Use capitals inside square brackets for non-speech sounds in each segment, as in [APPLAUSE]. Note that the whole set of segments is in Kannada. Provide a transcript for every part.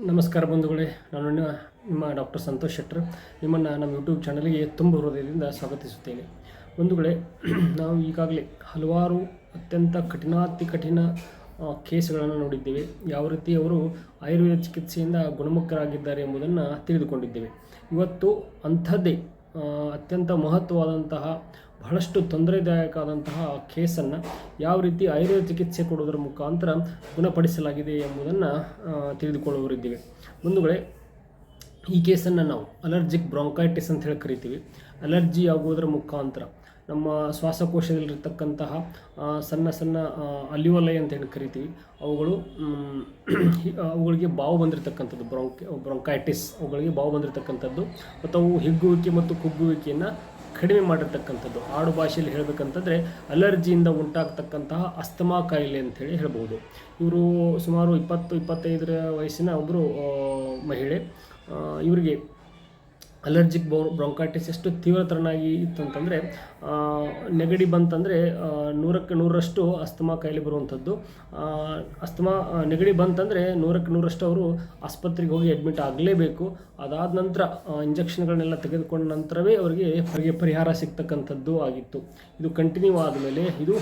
ನಮಸ್ಕಾರ ಬಂಧುಗಳೇ, ನಾನು ನಿಮ್ಮ ಡಾಕ್ಟರ್ ಸಂತೋಷ್ ಶೆಟ್ಟರ್. ನಿಮ್ಮನ್ನು ನಮ್ಮ ಯೂಟ್ಯೂಬ್ ಚಾನಲ್ಗೆ ತುಂಬ ಹೃದಯದಿಂದ ಸ್ವಾಗತಿಸುತ್ತೇನೆ. ಬಂಧುಗಳೇ, [CLEARS THROAT] ನಾವು ಈಗಾಗಲೇ ಹಲವಾರು ಅತ್ಯಂತ ಕಠಿಣಾತಿ ಕಠಿಣ ಕೇಸ್ಗಳನ್ನು ನೋಡಿದ್ದೇವೆ. ಯಾವ ರೀತಿ ಅವರು ಆಯುರ್ವೇದ ಚಿಕಿತ್ಸೆಯಿಂದ ಗುಣಮುಖರಾಗಿದ್ದಾರೆ ಎಂಬುದನ್ನು ತಿಳಿದುಕೊಂಡಿದ್ದೇವೆ. ಇವತ್ತು ಅಂಥದ್ದೇ ಅತ್ಯಂತ ಮಹತ್ವವಾದಂತಹ, ಬಹಳಷ್ಟು ತೊಂದರೆದಾಯಕವಾದಂತಹ ಕೇಸನ್ನು ಯಾವ ರೀತಿ ಆಯುರ್ವೇದ ಚಿಕಿತ್ಸೆ ಕೊಡುವುದರ ಮುಖಾಂತರ ಗುಣಪಡಿಸಲಾಗಿದೆ ಎಂಬುದನ್ನು ತಿಳಿದುಕೊಳ್ಳುವರಿದ್ದೇವೆ ಮುಂದುಗಡೆ ಈ ಕೇಸನ್ನು ನಾವು ಅಲರ್ಜಿಕ್ ಬ್ರಾಂಕೈಟಿಸ್ ಅಂತ ಹೇಳಿ ಕರಿತೀವಿ. ಅಲರ್ಜಿ ಆಗುವುದರ ಮುಖಾಂತರ ನಮ್ಮ ಶ್ವಾಸಕೋಶದಲ್ಲಿರ್ತಕ್ಕಂತಹ ಸಣ್ಣ ಸಣ್ಣ ಅಲಿವಲೈ ಅಂತ ಹೇಳಿ ಕರಿತೀವಿ. ಅವುಗಳು ಅವುಗಳಿಗೆ ಬಾವು ಬಂದಿರತಕ್ಕಂಥದ್ದು, ಬ್ರೊಂಕ್, ಬ್ರೊಂಕೈಟಿಸ್. ಅವುಗಳಿಗೆ ಬಾವು ಬಂದಿರತಕ್ಕಂಥದ್ದು. ಮತ್ತು ಅವು ಹಿಗ್ಗುವಿಕೆ ಮತ್ತು ಕುಗ್ಗುವಿಕೆಯನ್ನು ಕಡಿಮೆ ಮಾಡಿರ್ತಕ್ಕಂಥದ್ದು. ಆಡು ಭಾಷೆಯಲ್ಲಿ ಹೇಳಬೇಕಂತಂದರೆ ಅಲರ್ಜಿಯಿಂದ ಉಂಟಾಗ್ತಕ್ಕಂತಹ ಅಸ್ತಮಾ ಕಾಯಿಲೆ ಅಂತೇಳಿ ಹೇಳ್ಬೋದು. ಇವರು ಸುಮಾರು ಇಪ್ಪತ್ತು, ಇಪ್ಪತ್ತೈದರ ವಯಸ್ಸಿನ ಒಬ್ಬರು ಮಹಿಳೆ ಇವರಿಗೆ ಅಲರ್ಜಿಕ್ ಬೌ ಬ್ರೊಂಕೈಟಿಸ್ ಎಷ್ಟು ತೀವ್ರತರನಾಗಿ ಇತ್ತಂತಂದರೆ ನೆಗಡಿ ಬಂತಂದರೆ ನೂರಕ್ಕೆ ನೂರರಷ್ಟು ಅಸ್ತಮಾ ಕಾಯಿಲೆ ಬರುವಂಥದ್ದು. ಅಸ್ತಮಾ ನೆಗಡಿ ಬಂತಂದರೆ ನೂರಕ್ಕೆ ನೂರಷ್ಟು ಅವರು ಆಸ್ಪತ್ರೆಗೆ ಹೋಗಿ ಅಡ್ಮಿಟ್ ಆಗಲೇಬೇಕು. ಅದಾದ ನಂತರ ಇಂಜೆಕ್ಷನ್ಗಳನ್ನೆಲ್ಲ ತೆಗೆದುಕೊಂಡ ನಂತರವೇ ಅವರಿಗೆ ಅವರಿಗೆ ಪರಿಹಾರ ಸಿಗ್ತಕ್ಕಂಥದ್ದು ಆಗಿತ್ತು. ಇದು ಕಂಟಿನ್ಯೂ ಆದಮೇಲೆ ಇದು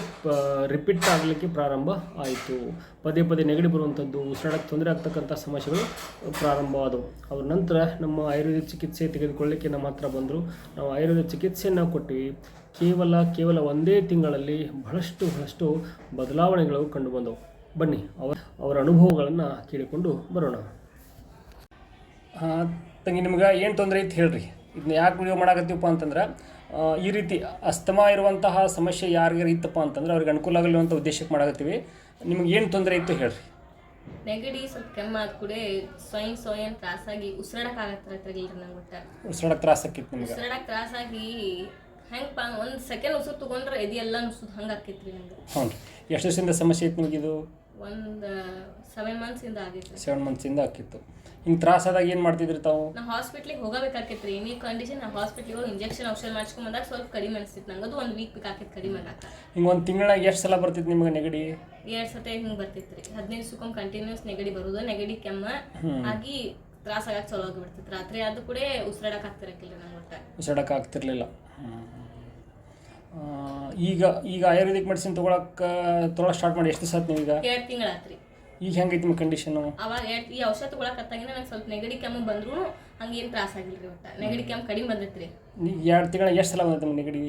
ರಿಪೀಟ್ ಆಗಲಿಕ್ಕೆ ಪ್ರಾರಂಭ ಆಯಿತು. ಪದೇ ಪದೇ ನೆಗಡಿ ಬರುವಂಥದ್ದು ಉಸಿರಾಡಕ್ಕೆ ತೊಂದರೆ ಆಗ್ತಕ್ಕಂಥ ಸಮಸ್ಯೆಗಳು ಪ್ರಾರಂಭವಾದವು ಅವ್ರ ನಂತರ ನಮ್ಮ ಆಯುರ್ವೇದ ಚಿಕಿತ್ಸೆ ತೆಗೆದುಕೊಳ್ಳಿಕ್ಕೆ ನಮ್ಮ ಹತ್ರ ಬಂದರು. ನಾವು ಆಯುರ್ವೇದ ಚಿಕಿತ್ಸೆಯನ್ನು ಕೊಟ್ಟಿವಿ. ಕೇವಲ ಕೇವಲ ಒಂದೇ ತಿಂಗಳಲ್ಲಿ ಬಹಳಷ್ಟು ಬಹಳಷ್ಟು ಬದಲಾವಣೆಗಳು ಕಂಡುಬಂದವು ಬನ್ನಿ ಅವರ ಅವರ ಅನುಭವಗಳನ್ನು ಕೇಳಿಕೊಂಡು ಬರೋಣ. ತಂಗಿ ನಿಮ್ಗೆ ಏನು ತೊಂದರೆ ಇತ್ತು ಹೇಳ್ರಿ. ಇದನ್ನ ಯಾಕೆ ವಿಡಿಯೋ ಮಾಡಾಕತ್ತೀವಪ್ಪ ಅಂತಂದ್ರೆ ಈ ರೀತಿ ಅಸ್ತಮಾ ಇರುವಂತಹ ಸಮಸ್ಯೆ ಯಾರಿಗಾರು ಇತ್ತಪ್ಪ ಅಂತಂದ್ರೆ ಅವ್ರಿಗೆ ಅನುಕೂಲ ಆಗಲಿ ಅಂತ ಉದ್ದೇಶಕ್ಕೆ ಮಾಡಾಕತ್ತೀವಿ. ನಿಮ್ಗೆ ಏನು ತೊಂದರೆ ಇತ್ತು ಹೇಳ್ರಿ. ನೆಗಡಿ ಸ್ವಲ್ಪ ಕೆಮ್ಮ ಆದ ಕೂಡ ಸ್ವಯಂ ಸ್ವಯಂ ತ್ರಾಸಾಗಿ ಉಸಿರಾಡಕ್ ಆಗತ್ತಿರತ್ರಿಲ್ರಿ ನಂಗೆ ಗೊತ್ತ ಉಸಿರಾಡಕ್ ತ್ರಾಸ ಆಕಿತ್ತು ನಿಮ್ಗೆ? ಉಸಿರಾಡಕ್ ತ್ರಾಸಾಗಿ ಹೆಂಗಪ್ಪ ಒಂದ್ ಸೆಕೆಂಡ್ ಉಸಿರು ತಗೊಂಡ್ರೆ ಎದಿ ಎಲ್ಲ ನುಸುದ್ ಹಂಗ ಆಕೈತ್ರಿ ನಂಗೆ ಹ್ಞೂ ಎಷ್ಟು ದಿವಸದಿಂದ ಸಮಸ್ಯೆ ಐತೆ ನಿಮಗೆ ಇದು? ಒಂದ್ ಸೆವೆನ್ ಮಂತ್ಸ್ ಇಂದ ಆಗೈತ್ರಿ ಸೆವೆನ್ ಮಂತ್ಸಿಂದ ಆಕಿತ್ತು ಹಿಂಗೆ ತ್ರಾಸಾದಾಗ ಏನು ಮಾಡ್ತಿದ್ರಿ ತಾವು? ನಾ ಹಾಸ್ಪಿಟ್ಲಿಗೆ ಹೋಗಬೇಕಾಗಿತ್ತು ರೀ ಈ ಕಂಡೀಷನ್ ನಾ ಹಾಸ್ಪಿಟ್ಲಿಗೆ ಹೋಗಿ ಇಂಜೆಕ್ಷನ್ ಔಷಧ ಮಾಡ್ಸ್ಕೊಂಡ್ ಬಂದಾಗ ಸ್ವಲ್ಪ ಕಡಿಮೆ ಅನಿಸ್ತಿತ್ತು ನಂಗೆ. ಅದು ಒಂದು ವೀಕ್ ಬೇಕಾಗಿತ್ತು ಕಡಿಮೆ ಆಗಾಕ ಹಿಂಗೆ ಒಂದು ತಿಂಗಳಾಗ ಎಷ್ಟು ಸಲ ಬರ್ತಿತ್ತು ನಿಮಗೆ ನೆಗಡಿ? ಎರಡ್ ಸತಿ ಬರ್ತಿತ್ತು ರೀ ಹದಿನೈದು ಸುಖಮ್ ಕಂಟಿನ್ಯೂಸ್ ನೆಗಡಿ ಬರೋದು ನೆಗಡಿ ಕೆಮ್ಮ. ಆಗಿ ತ್ರಾಸ ಆಗಕ್ಕೆ ಚಲೋ ಆಗಿಬಿಡ್ತಿತ್ತು. ರಾತ್ರಿ ಆದ ಕೂಡ ಉಸಿರಾಡಕ್ಕೆ ಆಗ್ತಿರಕ್ಕಿಲ್ಲ ನಂಗೆ ಒಟ್ಟ ಉಸಿರಾಡಕ್ಕೆ ಆಗ್ತಿರ್ಲಿಲ್ಲ. ಈಗ ಈಗ ಆಯುರ್ವೇದಿಕ್ ಮೆಡಿಸಿನ್ ತೊಗೊಳಕ್ಕೆ ತಗೊಳಕ್ ಸ್ಟಾರ್ಟ್ ಮಾಡಿ ಎಷ್ಟು ದಿವಸ ಆಯ್ತು ಈಗ ಎರಡು ತಿಂಗಳಾತ್ರಿ. ಈಗ ಹೆಂಗೈತಿ ನಿಮ್ಮ ಕಂಡೀಷನು ಅವಾಗ ಎರಡ್ ಈ ಔಷಧ ತಗೊಳಕತ್ತಾಗಿನ ನಂಗೆ ಸ್ವಲ್ಪ ನೆಗಡಿ ಕೆಮ್ಮು ಬಂದ್ರು ಹಂಗೇನು ತ್ರಾಸ ಆಗಿಲ್ರಿ ಒಟ್ಟ. ನೆಗಡಿ ಕೆಮ್ಮು ಕಡಿಮೆ ಬಂದೈತ್ರಿ. ಎರಡು ತಿಂಗಳ ಎಷ್ಟು ಸಲ ಬಂದೈತೆ ನಿಮ್ಮ ನೆಗಡಿ?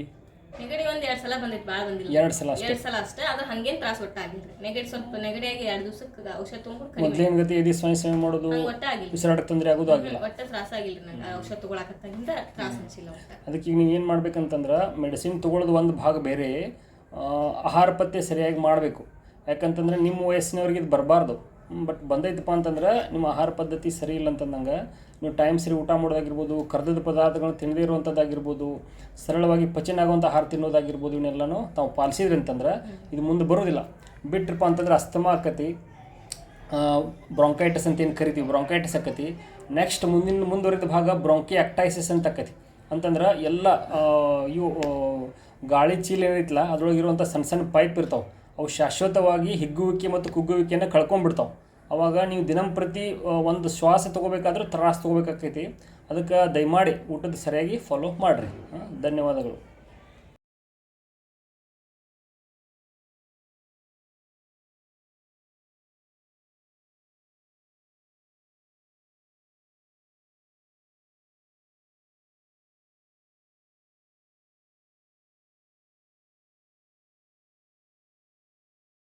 ನೆಗಡಿ ಒಂದ್ ಎರಡ್ ಸಲ ಬಂದಿತ್ತು ಭಾಳ ಬಂದಿಲ್ಲ. ಎರಡು ಸಲ ಅಷ್ಟೇ. ಎರಡ್ ಸಲ ಅಷ್ಟೇ ಅದು ಹಂಗೇನ್ ತ್ರಾಸ ಒಟ್ಟಾಗಿಲ್ಲ. ನೆಗಡಿ ಸ್ವಲ್ಪ ನೆಗಡಿ ಆಗಿ ಎರಡು ದಿವ್ಸಕ್ಕೆ ಔಷಧ ತೊಗೊಂಡು ಕಡಿಮೆ ಮೊದ್ಲೇನು ಗತಿ ಎದಿ ಸ್ವಯಂ ಸೇವೆ ಮಾಡೋದು ಹಂಗ ಒಟ್ಟ ಆಗಿಲ್ಲ ತೊಂದರೆ ಆಗೋದು ಆಗಿಲ್ಲ. ಒಟ್ಟ ತ್ರಾಸ ಆಗಿಲ್ರಿ ನಂಗೆ. ಔಷಧ ತಗೊಳಕತ್ತಾಗಿಂದ ತ್ರಾಸ ಅನ್ಸಿಲ್ಲ ಒಟ್ಟ. ಅದಕ್ಕೆ ಈಗ ನೀವು ಏನು ಮಾಡ್ಬೇಕಂತಂದ್ರೆ ಮೆಡಿಸಿನ್ ತೊಗೊಳೋದು ಒಂದು ಭಾಗ ಬೇರೆ ಆ, ಆಹಾರ ಪತ್ತೆ ಸರಿಯಾಗಿ ಮಾಡಬೇಕು. ಯಾಕಂತಂದ್ರೆ ನಿಮ್ಮ ವಯಸ್ಸಿನವ್ರಿಗೆ ಇದು ಬರಬಾರ್ದು. ಬಟ್ ಬಂದೈತಪ್ಪ ಅಂತಂದ್ರೆ ನಿಮ್ಮ ಆಹಾರ ಪದ್ಧತಿ ಸರಿ ಇಲ್ಲ ಅಂತಂದಂಗೆ ನೀವು ಟೈಮ್ ಸರಿ ಊಟ ಮಾಡೋದಾಗಿರ್ಬೋದು ಕರ್ದದ ಪದಾರ್ಥಗಳನ್ನ ತಿನ್ನದೇ ಇರುವಂಥದ್ದಾಗಿರ್ಬೋದು ಸರಳವಾಗಿ ಪಚನ ಆಗುವಂಥ ಆಹಾರ ತಿನ್ನೋದಾಗಿರ್ಬೋದು, ಇವನ್ನೆಲ್ಲನೂ ತಾವು ಪಾಲಿಸಿದ್ರಿ ಅಂತಂದ್ರೆ ಇದು ಮುಂದೆ ಬರೋದಿಲ್ಲ. ಬಿಟ್ರಪ್ಪ ಅಂತಂದ್ರೆ ಅಸ್ತಮಾ ಆಕತಿ ಬ್ರಾಂಕೈಟಿಸ್ ಅಂತ ಏನು ಕರಿತೀವಿ ಬ್ರಾಂಕೈಟಿಸ್ ಆಕತಿ ನೆಕ್ಸ್ಟ್ ಮುಂದಿನ ಮುಂದುವರಿದ ಭಾಗ ಬ್ರಾಂಕಿ ಆಕ್ಟೈಸಿಸ್ ಅಂತ ಆಕತಿ. ಅಂತಂದ್ರೆ ಎಲ್ಲ ಇವು ಗಾಳಿ ಚೀಲ ಏನೈತಲ್ಲ ಅದರೊಳಗಿರುವಂಥ ಸಣ್ಣ ಸಣ್ಣ ಪೈಪ್ ಇರ್ತಾವೆ. ಅವು ಶಾಶ್ವತವಾಗಿ ಹಿಗ್ಗುವಿಕೆ ಮತ್ತು ಕುಗ್ಗುವಿಕೆಯನ್ನು ಕಳ್ಕೊಂಡ್ಬಿಡ್ತಾವೆ. ಅವಾಗ ನೀವು ದಿನಂಪ್ರತಿ ಒಂದು ಶ್ವಾಸ ತೊಗೋಬೇಕಾದ್ರೂ ತ್ರಾಸ ತೊಗೋಬೇಕಾಗ್ತೈತಿ. ಅದಕ್ಕೆ ದಯಮಾಡಿ ಊಟದ ಸರಿಯಾಗಿ ಫಾಲೋ ಮಾಡಿರಿ. ಧನ್ಯವಾದಗಳು.